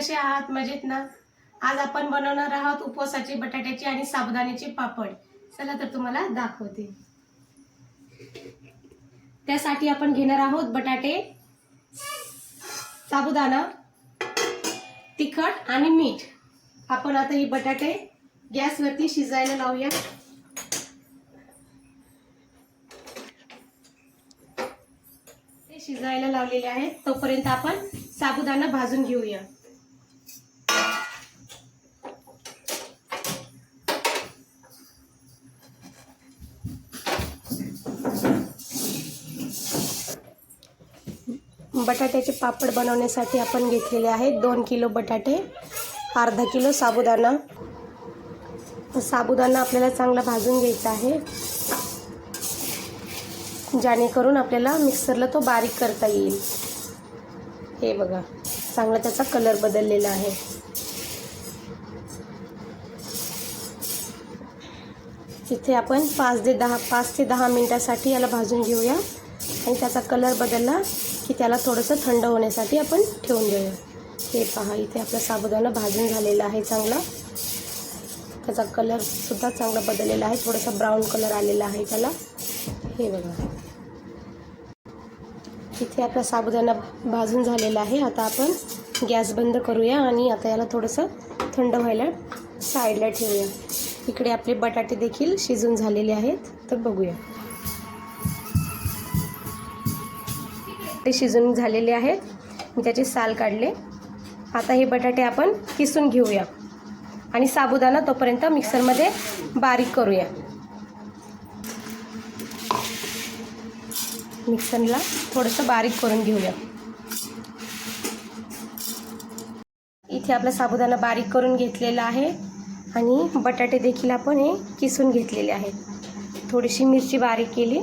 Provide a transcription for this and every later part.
कसे आहात? मजेत ना? आज आपण बनवणार आहोत उपवासाचे बटाट्याचे आणि साबुदाण्याचे पापड. चला तर तुम्हाला दाखवते. त्यासाठी आपण घेणार आहोत बटाटे साबुदाणा तिखट आणि मीठ. आपण आता ही बटाटे गॅसवरती शिजायला लावूया. ते शिजायला लावलेले आहेत. तोपर्यंत आपण साबुदाणा भाजून घेऊया. बटाट्याचे पापड बनवण्यासाठी आपण घेतलेले आहेत. दोन किलो बटाटे अर्धा किलो साबुदाणा. साबुदाणा आपल्याला चांगला भाजून घ्यायचा आहे. जेणेकरून आपल्याला मिक्सरला तो बारीक करता येईल. हे बघा चांगला त्याचा कलर बदललेला आहे. तिथे आपण पाच ते दहा पाच ते दहा मिनटासाठी याला भाजून घेऊया. आणि त्याचा कलर बदलला की त्याला थोडंसं थंड होण्यासाठी आपण ठेवून देऊया. हे पहा इथे आपला साबुदाणा भाजून झालेला आहे चांगला. त्याचा कलरसुद्धा चांगला बदललेला आहे. थोडासा ब्राऊन कलर आलेला आहे त्याला. हे बघा. इथे आपला साबुदाणा भाजून झालेला आहे. आता आपण गॅस बंद करूया आणि आता याला थोडंसं थंड व्हायला साईडला ठेवूया. इकडे आपले बटाटे देखील शिजून झालेले आहेत. तर बघूया. ते शिजून झालेले आहेत. मी त्याचे साल काढले. आता हे बटाटे आपण किसून घेऊया. आणि साबुदाणा तोपर्यंत मिक्सरमध्ये बारीक करूया. मिक्सरला थोडंसं बारीक करून घेऊया. इथे आपला साबुदाणा बारीक करून घेतलेला आहे. आणि बटाटे देखील आपण हे किसून घेतलेले आहेत. थोडीशी मिरची बारीक केली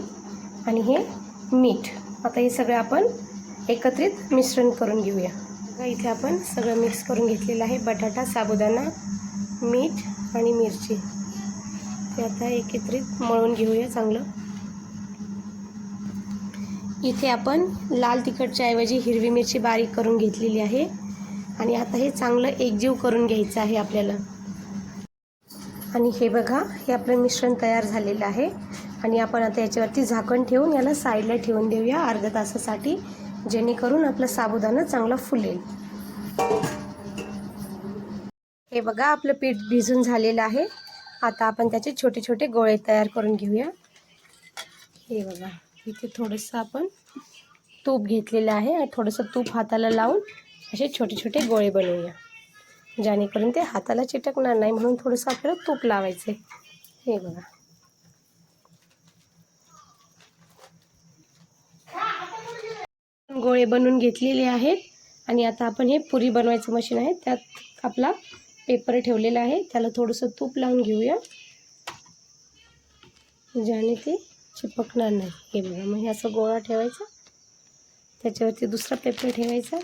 आणि हे मीठ. आता हे सगळं आपण एकत्रित मिश्रण करून घेऊया. इथे आपण सगळं मिक्स करून घेतलेलं आहे. बटाटा साबुदाणा मीठ आणि मिरची. ते आता एकत्रित मळून घेऊया चांगलं. इथे आपण लाल तिखटच्या ऐवजी हिरवी मिरची बारीक करून घेतलेली आहे. आणि आता हे चांगलं एकजीव करून घ्यायचं आहे आपल्याला. आणि हे बघा हे आपलं मिश्रण तयार झालेलं आहे. आणि आपण आता याच्यावरती झाकण ठेवून याला साईडला ठेवून देऊया अर्ध्या तासासाठी जेणेकरून आपला साबुदाणा चांगला फुलेल. हे बघा आपलं पीठ भिजून झालेलं आहे. आता आपण त्याचे छोटे छोटे गोळे तयार करून घेऊया. हे बघा इथे थोडंसं आपण तूप घेतलेलं आहे. आणि थोडंसं तूप हाताला लावून असे छोटे छोटे गोळे बनवूया. जेणेकरून ते हाताला चिटकणार नाही म्हणून थोडंसं आपल्याला तूप लावायचं आहे हे बघा. गोळे बनवून घेतलेले आहेत आणि आता आपण हे पुरी बनवायचं मशीन आहे. त्यात आपला पेपर ठेवलेला आहे. त्याला थोडंसं तूप लावून घेऊया. ज्याने ते चिपकणार नाही. हे बघा मग हे असं गोळा ठेवायचा. त्याच्यावरती दुसरा पेपर ठेवायचा.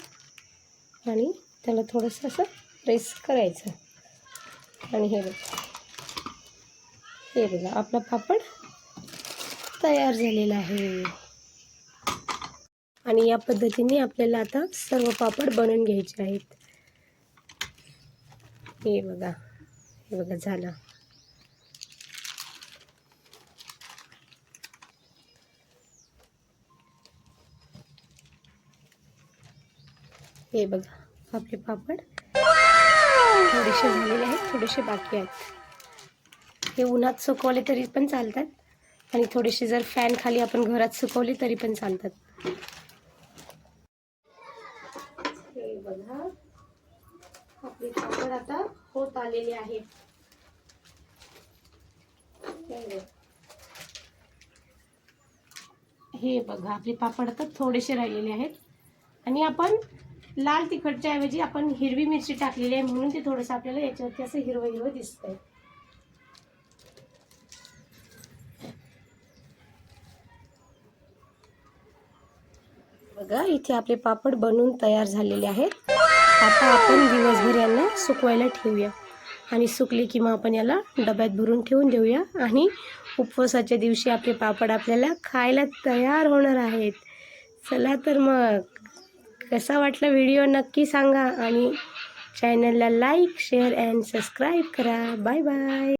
आणि त्याला थोडंसं असं प्रेस करायचं. आणि हे बघा. हे बघा आपला पापड तयार झालेला आहे. आणि या पद्धतीने आपल्याला आता सर्व पापड बनवून घ्यायचे आहेत. हे बघा हे बघा झालं. हे बघा आपले पापड थोडेसे झालेले आहेत थोडेसे बाकी आहेत. हे उन्हात सुकवले तरी पण चालतात आणि थोडेसे जर फॅन खाली आपण घरात सुकवले तरी पण चालतात. हे बघा आपले पापड आता होत आलेले आहेत हे बघा. आपले पापड आता थोडेसे राहिलेले आहेत. आणि आपण लाल तिखटच्या ऐवजी आपण हिरवी मिरची टाकलेली आहे म्हणून ते थोडंसं आपल्याला याच्यावरती असं हिरवं हिरवं दिसतंय. बघा इथे आपले पापड बनवून तयार झालेले आहेत. आता आपण दिवसभर यांना सुकवायला ठेवूया. आणि सुकले की मग आपण याला डब्यात भरून ठेवून देऊया. आणि उपवासाच्या दिवशी आपले पापड आपल्याला खायला तयार होणार आहेत. चला तर मग. कसा वाटला व्हिडिओ नक्की सांगा आणि चॅनलला लाईक शेअर अँड सबस्क्राईब करा. Bye bye